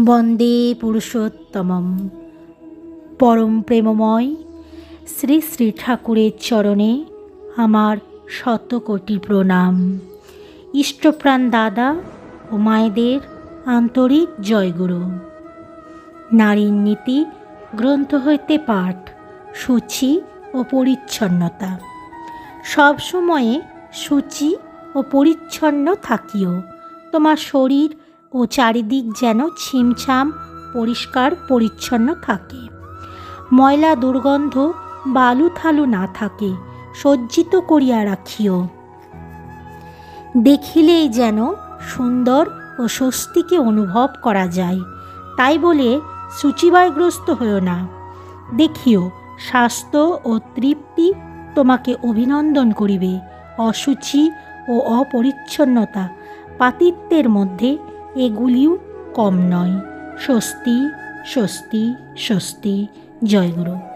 বন্দে পুরুষোত্তমম। পরম প্রেমময় শ্রী শ্রী ঠাকুরের চরণে আমার শত কোটি প্রণাম। ইষ্টপ্রাণ দাদা ও মায়েদের আন্তরিক জয়গুরু। নারীর নীতি গ্রন্থ হইতে পাঠ, সূচি ও পরিচ্ছন্নতা। সবসময়ে সূচি ও পরিচ্ছন্ন থাকিও। তোমার শরীর ও চারিদিক যেন ছিমছাম, পরিষ্কার, পরিচ্ছন্ন থাকে। ময়লা দুর্গন্ধ বালু থালু না থাকে, সজ্জিত করিয়া রাখিও। দেখিলেই যেন সুন্দর ও স্বস্তিকে অনুভব করা যায়, তাই বলে সূচিবায়গ্রস্ত হয়েও না। দেখিও, স্বাস্থ্য ও তৃপ্তি তোমাকে অভিনন্দন করিবে, অসুচি ও অপরিচ্ছন্নতা পাতিত্বের মধ্যে এগুলিও কম নয়। স্বস্তি স্বস্তি স্বস্তি। জয়গুরু